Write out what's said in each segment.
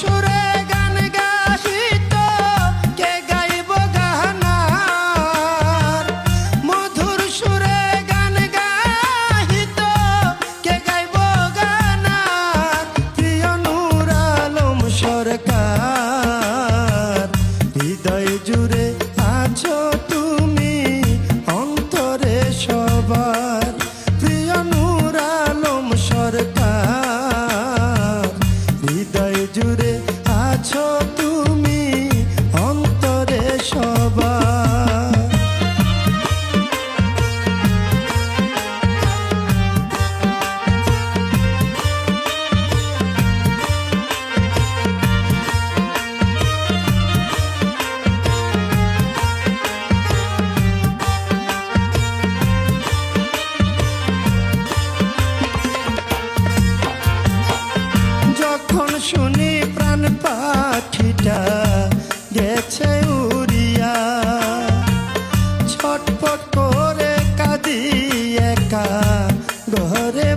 chorar. বাবা। যখন শুনি প্রাণ পাখিটা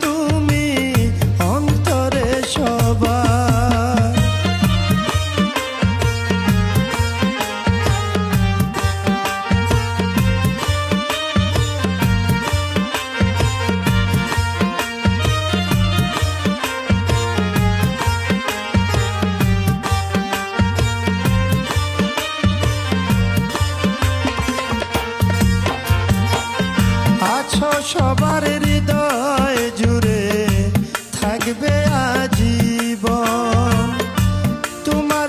তুমি অন্তরে সবার। হৃদয় তোমার